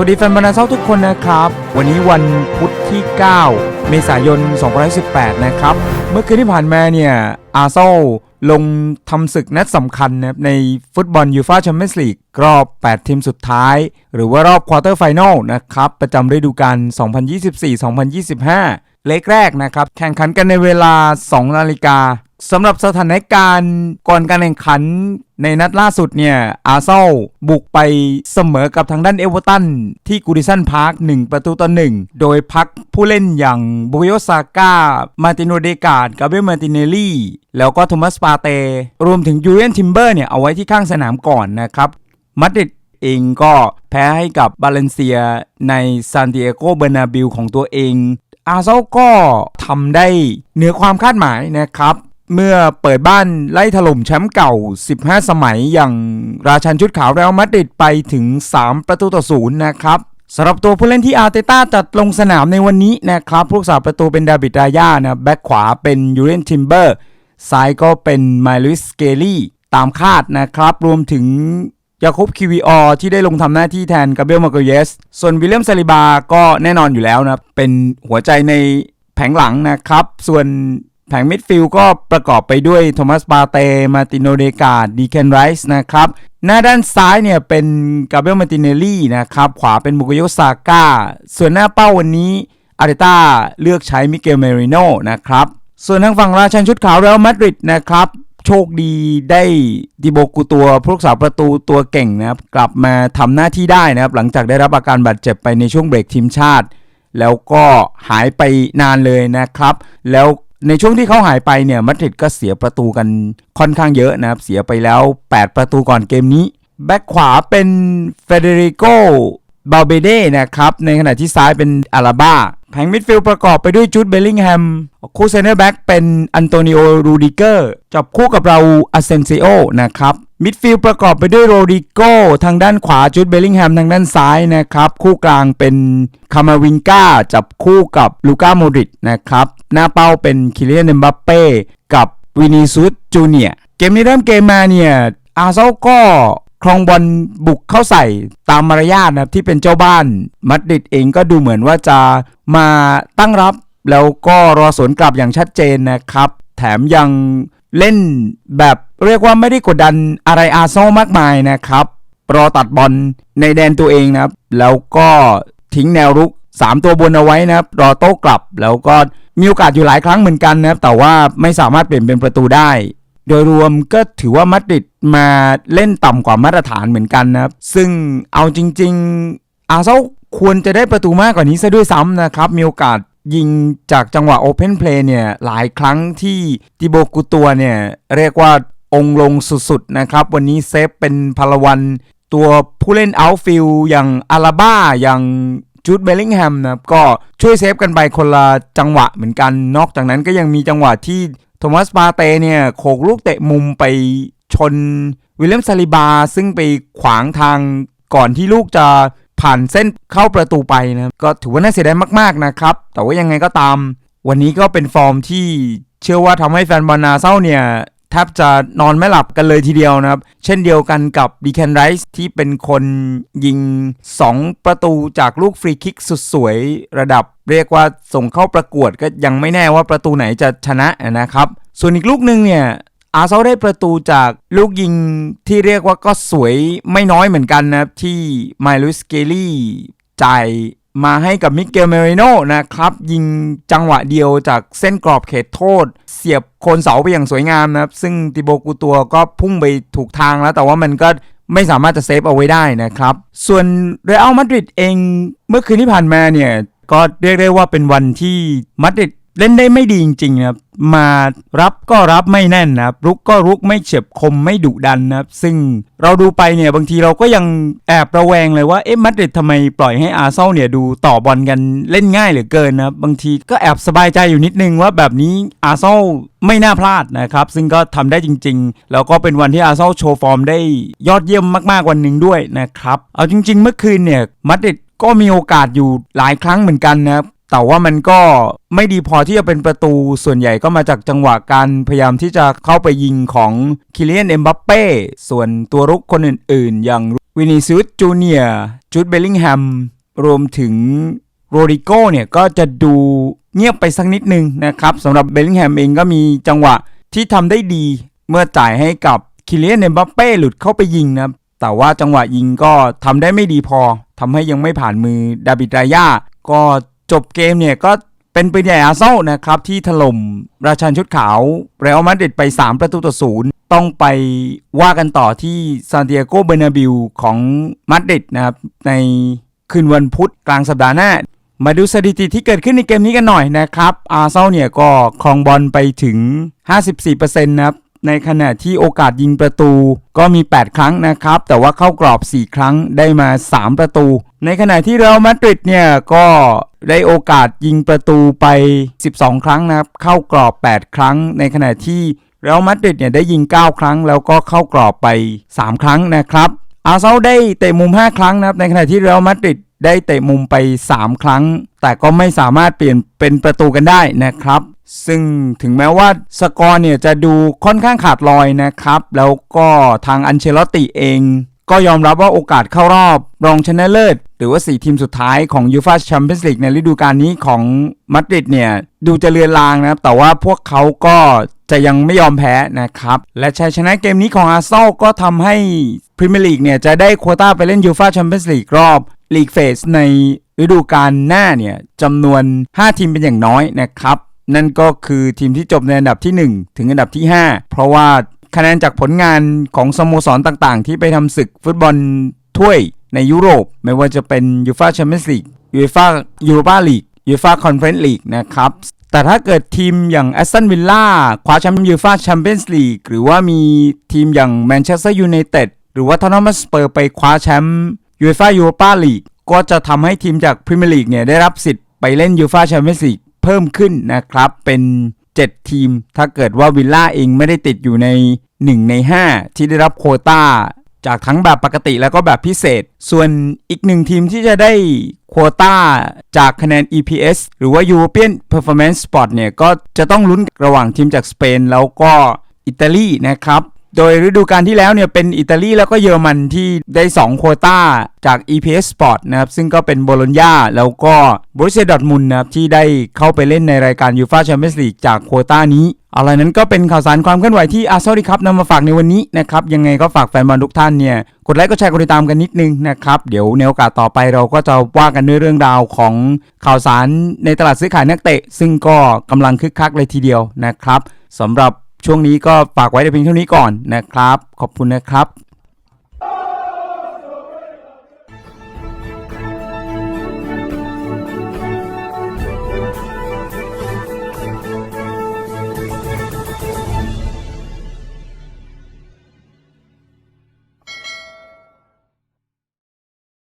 วัสดีแฟนบอลนาเซาทุกคนนะครับ วันนี้วันพุธที่ 9 เมษายน 2018 นะครับ เมื่อคืนที่ผ่านมาเนี่ย อาร์เซอลลงทำศึกนัดสำคัญนะในฟุตบอลยูฟาแชมเปี้ยนส์ลีกรอบ 8 ทีมสุดท้าย หรือว่ารอบควอเตอร์ไฟนอลนะครับ ประจำฤดูกาล2024-2025 เล็กแรกนะครับ แข่งขันกันในเวลา 2 นาฬิกาสำหรับสถานการณ์ก่อนการแข่งขันในนัดล่าสุดเนี่ย อาร์เซลบุกไปเสมอกับทางด้านเอเวอร์ตัน ที่กูดิสันพาร์ค1ประตูต่อ1โดยพักผู้เล่นอย่างบุโยซาก้า มาติโนเดกาดกาเบรียลมาติเนลลี่ แล้วก็โทมัสปาเต รวมถึงยูเรนทิมเบอร์เนี่ย เอาไว้ที่ข้างสนามก่อนนะครับมาดริดเองก็แพ้ให้กับบาเลนเซียในซานติเอโกเบอร์นาบิลของตัวเอง อาร์เซนอลก็ทำได้เหนือความคาดหมายนะครับ เมื่อเปิดบ้านไล่ถล่มแชมป์เก่า 15 สมัยอย่างราชันชุดขาวเรอัลมาดริดไปถึง 3 ประตูต่อศูนย์นะครับสำหรับตัวผู้เล่นที่อาร์เตต้าจัดลงสนามในวันนี้นะครับผู้รักษาประตูเป็นดาบิดรายานะแบ็คขวาเป็นยูเรนทิมเบอร์ซ้ายก็เป็นไมลิสเกลี่ตามคาดนะครับ รวมถึง ยาคุบคิวีออที่ได้ลงทำหน้าที่แทนกาเบรียลมาโกเยส ส่วนวิลเลียมซาลิบาก็แน่นอนอยู่แล้วนะ เป็นหัวใจในแผงหลังนะครับ ส่วนแผงมิดฟิลก็ประกอบไปด้วยโทมัสปาเต มาติโนเดกาดดีเคนไรส์นะครับ หน้าด้านซ้ายเนี่ยเป็นกาเบรียลมาติเนลลี่นะครับ ขวาเป็นบุกโยซาก้า ส่วนหน้าเป้าวันนี้อาร์เตต้าเลือกใช้มิเกลเมริโนนะครับ ส่วนทางฝั่งราชันชุดขาวเรอัลมาดริดนะครับ โชคดีได้ดิโบกูตัวผู้รักษาประตูตัวเก่งนะครับ กลับมาทำหน้าที่ได้นะครับ หลังจากได้รับอาการบาดเจ็บไปในช่วงเบรกทีมชาติ แล้วก็หายไปนานเลยนะครับ แล้วในช่วงที่เขาหายไปเนี่ยมาดริดก็เสียประตูกันค่อนข้างเยอะนะครับ เสียไปแล้ว 8 ประตูก่อนเกมนี้ แบ็คขวาเป็นเฟเดริโก บาเบเดนะครับ ในขณะที่ซ้ายเป็นอาราบาแผงมิดฟิลด์ประกอบไปด้วยจูดเบลลิงแฮม คู่เซนเตอร์แบ็กเป็นอันโตนิโอ รูดิเกอร์ จับคู่กับเราอาเซนซิโอนะครับ มิดฟิลด์ประกอบไปด้วยโรดิโกทางด้านขวาจูดเบลลิงแฮมทางด้านซ้ายนะครับ คู่กลางเป็นคามาวิงกาจับคู่กับลูก้าโมดริตนะครับ หน้าเป้าเป็นคิเลียนเอมบัปเป้กับวินิซุสจูเนียร์เกมนี้เริ่มเกมมาเนี่ยอาร์เซอลก็ ครองบอลบุกเข้าใส่ตามมารยาทนะครับที่เป็นเจ้าบ้านมัดริดเองก็ดูเหมือนว่าจะมาตั้งรับ แล้วก็รอสวนกลับอย่างชัดเจนนะครับ แถมยังเล่นแบบเรียกว่าไม่ได้กดดันอะไรอาร์เซนอลมากมายนะครับรอตัดบอลในแดนตัวเองนะครับ แล้วก็ทิ้งแนวรุก 3 ตัวบนเอาไว้นะครับ รอโต้กลับ แล้วก็มีโอกาสอยู่หลายครั้งเหมือนกันนะครับ แต่ว่าไม่สามารถเปลี่ยนเป็นประตูได้ โดยรวมก็ถือว่ามาดริดมาเล่นต่ำกว่ามาตรฐานเหมือนกันนะครับ ซึ่งเอาจริง ๆ อาเซนอลควรจะได้ประตูมากกว่านี้ซะด้วยซ้ำนะครับ มีโอกาสยิงจากจังหวะโอเพนเพลย์เนี่ย หลายครั้งที่ติโบกุตัวเนี่ย เรียกว่าองลงสุดๆนะครับ วันนี้เซฟเป็นพลวัน ตัวผู้เล่นเอาฟิลอย่างอาราบ้าอย่างจูดเบลลิงแฮมนะครับก็ช่วยเซฟกันไปคนละจังหวะเหมือนกัน นอกจากนั้นก็ยังมีจังหวะที่ โทมัสปาเตเนี่ยโขกลูกเตะมุมไปชนวิลเลียมซาลิบา ซึ่งไปขวางทางก่อนที่ลูกจะผ่านเส้นเข้าประตูไปนะครับก็ถือว่าน่าเสียดายมาก ๆ นะครับ แต่ว่ายังไงก็ตาม วันนี้ก็เป็นฟอร์มที่เชื่อว่าทำให้แฟนบอลนาเซาเนี่ยแทบจะนอนไม่หลับกันเลยทีเดียวนะครับ เช่นเดียวกันกับดีแคนไรส์ที่เป็นคนยิง 2 ประตูจากลูกฟรีคิกสุดสวยระดับ เรียกว่าส่งเข้าประกวดก็ยังไม่แน่ว่าประตูไหนจะชนะนะครับ ส่วนอีกลูกหนึ่งเนี่ยอาร์เซนอลได้ประตูจากลูกยิงที่เรียกว่าก็สวยไม่น้อยเหมือนกันนะครับที่ไมลุสเกลี่จ่ายมาให้กับมิเกลเมริโนนะครับ ยิงจังหวะเดียวจากเส้นกรอบเขตโทษ เสียบโคนเสาไปอย่างสวยงามนะครับ ซึ่งติโบกูตัวก็พุ่งไปถูกทางแล้ว แต่ว่ามันก็ไม่สามารถจะเซฟเอาไว้ได้นะครับ ส่วนเรอัลมาดริดเองเมื่อคืนที่ผ่านมาเนี่ย ก็เรียกได้ว่าเป็นวันที่มาดริดเล่นได้ไม่ดีจริงๆนะครับ มารับก็รับไม่แน่นนะครับ รุกก็รุกไม่เฉียบคมไม่ดุดันนะครับ ซึ่งเราดูไปเนี่ยบางทีเราก็ยังแอบระแวงเลยว่าเอ๊ะมาดริดทำไมปล่อยให้อาร์เซนอลเนี่ยดูต่อบอลกันเล่นง่ายเหลือเกินนะครับ บางทีก็แอบสบายใจอยู่นิดนึงว่าแบบนี้อาร์เซนอลไม่น่าพลาดนะครับ ซึ่งก็ทำได้จริงๆ แล้วก็เป็นวันที่อาร์เซนอลโชว์ฟอร์มได้ยอดเยี่ยมมากๆวันหนึ่งด้วยนะครับ เอาจริง ๆ เมื่อคืนเนี่ยมาดริด ก็มีโอกาสอยู่หลายครั้งเหมือนกันนะครับแต่ว่ามันก็ไม่ดีพอที่จะเป็นประตูส่วนใหญ่ก็มาจากจังหวะการพยายามที่จะเข้าไปยิงของคิเลียนเอ็มบัปเป้ส่วนตัวรุกคนอื่นๆ อย่างวินิซิอุสจูเนียร์จูดเบลลิงแฮมรวมถึงโรดิโกเนี่ยก็จะดูเงียบไปสักนิดนึงนะครับสำหรับเบลลิงแฮมเองก็มีจังหวะที่ทำได้ดี เมื่อจ่ายให้กับคิเลียนเนมบัปเป้หลุดเข้าไปยิงนะครับแต่ว่าจังหวะยิงก็ทำได้ไม่ดีพอ ทำให้ยังไม่ผ่านมือดาบิดรายาก็จบเกมเนี่ยก็เป็นปืนใหญ่อาร์เซอลนะครับที่ถล่มราชันชุดขาวเรอัลมาดริดไป 3 ประตูต่อศูนย์ต้องไปว่ากันต่อที่ซานติอาโกเบนาบิวของมาดริดนะครับในคืนวันพุธกลางสัปดาห์หน้า มาดูสถิติที่เกิดขึ้นในเกมนี้กันหน่อยนะครับอาร์เซนอลเนี่ยก็ครองบอลไปถึง 54%นะครับ ในขณะที่โอกาสยิงประตูก็มี 8 ครั้งนะครับ แต่ว่าเข้ากรอบ 4 ครั้งได้มา 3 ประตู ในขณะที่เรอัลมาดริดเนี่ยก็ได้โอกาสยิงประตูไป 12 ครั้งนะครับ เข้ากรอบ 8 ครั้ง ในขณะที่เรอัลมาดริดเนี่ยได้ยิง 9 ครั้ง แล้วก็เข้ากรอบไป 3 ครั้งนะครับอาร์เซนอลได้เตะมุม 5 ครั้งนะครับ ในขณะที่เรอัลมาดริดได้เตะมุมไป 3 ครั้ง แต่ก็ไม่สามารถเปลี่ยนเป็นประตูกันได้นะครับ ซึ่งถึงแม้ว่าสกอร์เนี่ยจะดูค่อนข้างขาดลอยนะครับ แล้วก็ทางอันเชลตติเอง ก็ยอมรับว่าโอกาสเข้ารอบรองชนะเลิศ หรือว่า 4 ทีมสุดท้ายของยูฟาแชมเปี้ยนส์ลีกในฤดูกาลนี้ของมาดริดเนี่ยดูจะเลือนลางนะครับ แต่ว่าพวกเขาก็จะยังไม่ยอมแพ้นะครับ และชัยชนะเกมนี้ของอาร์เซนอลก็ทำให้พรีเมียร์ลีกเนี่ยจะได้โควต้าไปเล่นยูฟาแชมเปี้ยนส์ลีกรอบลีกเฟสในฤดูกาลหน้าเนี่ยจำนวน 5 ทีมเป็นอย่างน้อยนะครับ นั่นก็คือทีมที่จบในอันดับทีหนึ่1 ถึงอันดับที่ 5 เพราะว่าคะแนนจากผลงานของสโมสรต่างๆ ที่ไปทำศึกฟุตบอลถ้วยในยุโรป ไม่ว่าจะเป็นยูฟาแชมเปี้ยนส์ลีกยูฟายูโรปาลีกยูฟาคอนเฟอเรนซ์ลีกนะครับแต่ถ้าเกิดทีมอย่างแอสตันวิลล่าคว้าแชมป์ยูฟาแชมเปี้ยนส์ลีกหรือว่ามีทีมอย่างแมนเชสเตอร์ยูไนเต็ดหรือว่าทอตแนมสเปอร์ไปคว้าแชมป์ยูฟายูโรปาลีกก็จะทำให้ทีมจากพรีเมียร์ลีกเนี่ยได้รับสิทธิ์ไปเล่นยูฟาแชมเปี้ยนส์ลีก พิ่มขึ้นนะครับเป็น7 ทีม ถ้าเกิดว่าวิลล่าเองไม่ได้ติดอยู่ใน 1 ใน 5 ที่ได้รับโคต้า จากทั้งแบบปกติแล้วก็แบบพิเศษ ส่วนอีกหนึ่งทีมที่จะได้โคต้าจากคะแนน EPS หรือว่า European Performance Spot เนี่ย ก็จะต้องลุ้นระหว่างทีมจากสเปนแล้วก็อิตาลีนะครับ โดยฤดูกาลที่แล้วเนี่ยเป็นอิตาลีแล้วก็เยอรมันที่ได้ 2 โควต้าจาก EPS Sport นะครับซึ่งก็เป็นโบโลญญาแล้วก็บรูเซียดอร์ทมุนนะครับที่ได้เข้าไปเล่นในรายการยูฟาแชมเปี้ยนส์ลีกจากโควต้านี้อะไรนั้นก็เป็นข่าวสารความเคลื่อนไหวที่อาร์เซนอลครับนำมาฝากในวันนี้นะครับยังไงก็ฝากแฟนบอลทุกท่านเนี่ยกดไลค์กดแชร์กดติดตามกันนิดนึงนะครับเดี๋ยวในโอกาสต่อไปเราก็จะว่ากันด้วยเรื่องราวของข่าวสารในตลาดซื้อขายนักเตะ ซึ่งก็กำลังคึกคักเลยทีเดียวนะครับสำหรับ ช่วงนี้ก็ฝากไว้แต่เพียงเท่านี้ก่อนนะครับ ขอบคุณนะครับ